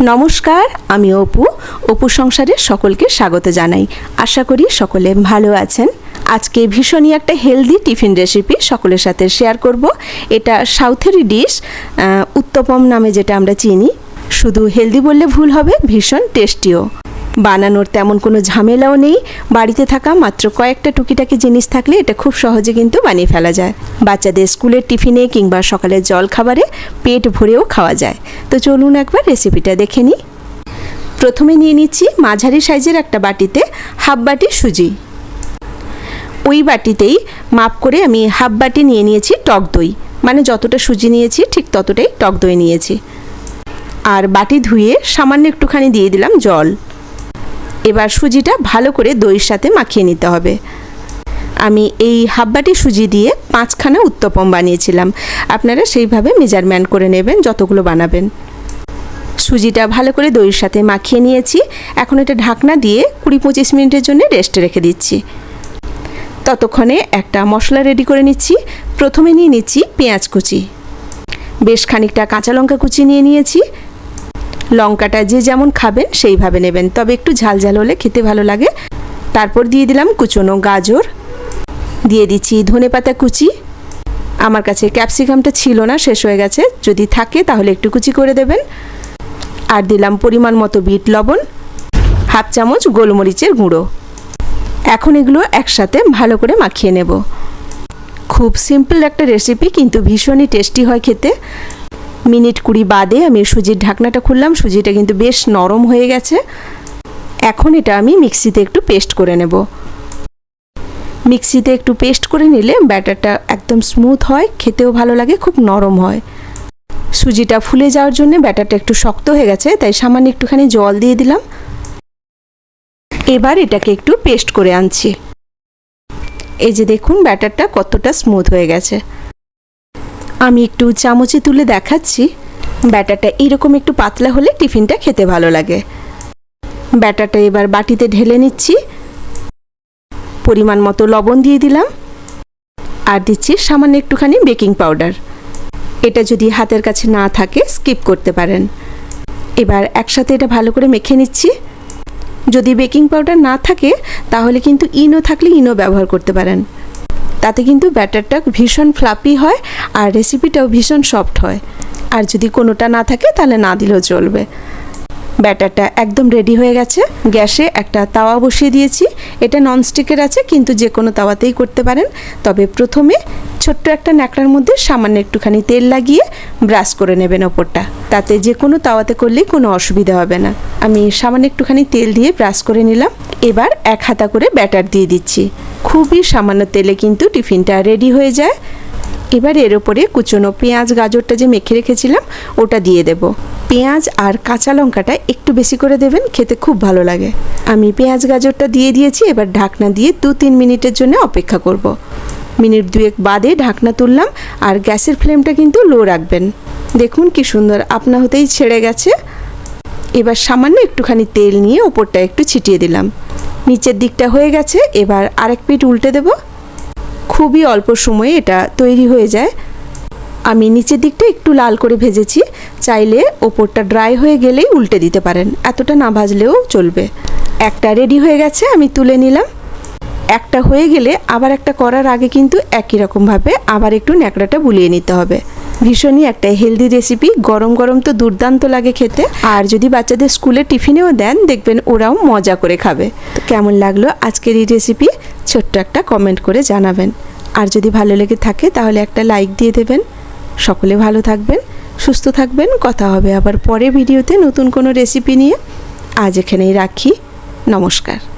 নমস্কার, আমি অপু। অপু সংসারের সকলকে স্বাগত জানাই। আশা করি সকলে ভালো আছেন। আজকে ভীষণই একটা হেলদি টিফিন রেসিপি সকলের সাথে শেয়ার করব। এটা সাউথেরই ডিশ উত্তপম নামে যেটা আমরা চিনি। শুধু হেলদি বললে ভুল হবে, ভীষণ টেস্টিও বানানোর তেমন কোনো ঝামেলাও নেই। বাড়িতে থাকা মাত্র কয়েকটা টুকিটাকি জিনিস থাকলে এটা খুব সহজে কিন্তু বানিয়ে ফেলা যায়। বাচ্চাদের স্কুলের টিফিনে কিংবা সকালের জল খাবারে পেট ভরেও খাওয়া যায়। তো চলুন একবার রেসিপিটা দেখে নিই। প্রথমে নিয়ে নিচ্ছি মাঝারি সাইজের একটা বাটিতে হাফ বাটি সুজি। ওই বাটিতেই মাপ করে আমি হাফ বাটি নিয়ে নিয়েছি টক দই। মানে যতটা সুজি নিয়েছি ঠিক ততটাই টক দই নিয়েছি। আর বাটি ধুয়ে সামান্য একটুখানি দিয়ে দিলাম জল। এবার সুজিটা ভালো করে দইয়ের সাথে মাখিয়ে নিতে হবে। আমি এই হাফ বাটি সুজি দিয়ে পাঁচখানা উত্তপম বানিয়েছিলাম। আপনারা সেইভাবে মেজারমেন্ট করে নেবেন, যতগুলো বানাবেন। সুজিটা ভালো করে দইয়ের সাথে মাখিয়ে নিয়েছি। এখন এটা ঢাকনা দিয়ে কুড়ি পঁচিশ মিনিটের জন্য রেস্টে রেখে দিচ্ছি। ততক্ষণে একটা মশলা রেডি করে নিচ্ছি। প্রথমে নিয়ে নিচ্ছি পেঁয়াজ কুচি। বেশ খানিকটা কাঁচা লঙ্কা কুচি নিয়ে নিয়েছি। লঙ্কাটা যে যেমন খাবেন সেইভাবে নেবেন। তবে একটু ঝাল ঝাল হলে খেতে ভালো লাগে। তারপর দিয়ে দিলাম কুচনো গাজর। দিয়ে দিচ্ছি ধনে পাতা কুচি। আমার কাছে ক্যাপসিকামটা ছিল না, শেষ হয়ে গেছে। যদি থাকে তাহলে একটু কুচি করে দেবেন। আর দিলাম পরিমাণ মতো বিট লবণ, হাফ চামচ গোলমরিচের গুঁড়ো। এখন এগুলো একসাথে ভালো করে মাখিয়ে নেব। খুব সিম্পল একটা রেসিপি, কিন্তু ভীষণই টেস্টি হয় খেতে। মিনিট কুড়ি বাদে আমি সুজির ঢাকনাটা খুললাম। সুজিটা কিন্তু বেশ নরম হয়ে গেছে। এখন এটা আমি মিক্সিতে একটু পেস্ট করে নেব। মিক্সিতে একটু পেস্ট করে নিলে ব্যাটারটা একদম স্মুথ হয়, খেতেও ভালো লাগে, খুব নরম হয়। সুজিটা ফুলে যাওয়ার জন্য ব্যাটারটা একটু শক্ত হয়ে গেছে, তাই সামান্য একটুখানি জল দিয়ে দিলাম। এবার এটাকে একটু পেস্ট করে আনছি। এই যে দেখুন, ব্যাটারটা কতটা স্মুথ হয়ে গেছে। আমি একটু চামচে তুলে দেখাচ্ছি। ব্যাটারটা এরকম একটু পাতলা হলে টিফিনটা খেতে ভালো লাগে। ব্যাটারটা এবার বাটিতে ঢেলে নিচ্ছি। পরিমাণ মতো লবণ দিয়ে দিলাম। আর দিচ্ছি সামান্য একটুখানি বেকিং পাউডার। এটা যদি হাতের কাছে না থাকে, স্কিপ করতে পারেন। এবার একসাথে এটা ভালো করে মেখে নিচ্ছি। যদি বেকিং পাউডার না থাকে, তাহলে কিন্তু ইনো থাকলে ইনো ব্যবহার করতে পারেন। তাতে কিন্তু ব্যাটারটা ভীষণ ফ্লাপি হয় আর রেসিপিটাও ভীষণ সফট হয়। আর যদি কোনোটা না থাকে, তাহলে না দিলেও চলবে। ব্যাটারটা একদম রেডি হয়ে গেছে। গ্যাসে একটা তাওয়া বসিয়ে দিয়েছি। এটা ননস্টিকের আছে, কিন্তু যে কোনো তাওয়াতেই করতে পারেন। তবে প্রথমে ছোট্ট একটা ন্যাকড়ার মধ্যে সামান্য একটুখানি তেল লাগিয়ে ব্রাশ করে নেবেন ওপরটা। তাতে যে কোনো তাওয়াতে করলেই কোনো অসুবিধা হবে না। আমি সামান্য একটুখানি তেল দিয়ে ব্রাশ করে নিলাম। এবার এক হাতা করে ব্যাটার দিয়ে দিচ্ছি। খুবই সামান্য তেলে কিন্তু টিফিনটা রেডি হয়ে যায়। এবার এর ওপরে কুচনো পেঁয়াজ, গাজরটা যে মেখে রেখেছিলাম, ওটা দিয়ে দেব। পেঁয়াজ আর কাঁচা লঙ্কাটা একটু বেশি করে দেবেন, খেতে খুব ভালো লাগে। আমি পেঁয়াজ, গাজরটা দিয়ে দিয়েছি, এবার ঢাকনা দিয়ে দু তিন মিনিটের জন্য অপেক্ষা করব। মিনিট দুয়েক বাদে ঢাকনা তুললাম আর গ্যাসের ফ্লেমটা কিন্তু লো রাখবেন। দেখুন কি সুন্দর আপনা হতেই ছেড়ে গেছে। এবার সামান্য একটুখানি তেল নিয়ে ওপরটা একটু ছিটিয়ে দিলাম। নিচের দিকটা হয়ে গেছে, এবার আরেক পিঠ উল্টে দেব। খুবই অল্প সময়ে এটা তৈরি হয়ে যায়। আমি নিচের দিকটা একটু লাল করে ভেজেছি, চাইলে ওপরটা ড্রাই হয়ে গেলেই উল্টে দিতে পারেন। এতটা না ভাজলেও চলবে। একটা রেডি হয়ে গেছে, আমি তুলে নিলাম। একটা হয়ে গেলে আবার একটা করার আগে কিন্তু একই রকমভাবে আবার একটু ন্যাকড়াটা বুলিয়ে নিতে হবে। ভীষণই একটা হেলদি রেসিপি গরম গরম তো দুর্দান্ত লাগে খেতে। আর যদি বাচ্চাদের স্কুলে টিফিনেও দেন, দেখবেন ওরাও মজা করে খাবে। তো কেমন লাগল আজকের এই রেসিপি ছোট্ট একটা কমেন্ট করে জানাবেন। আর যদি ভালো লেগে থাকে, তাহলে একটা লাইক দিয়ে দেবেন। সকলে ভালো থাকবেন, সুস্থ থাকবেন। কথা হবে আবার পরে ভিডিওতে নতুন কোনো রেসিপি নিয়ে। আজ এখানেই রাখি। নমস্কার।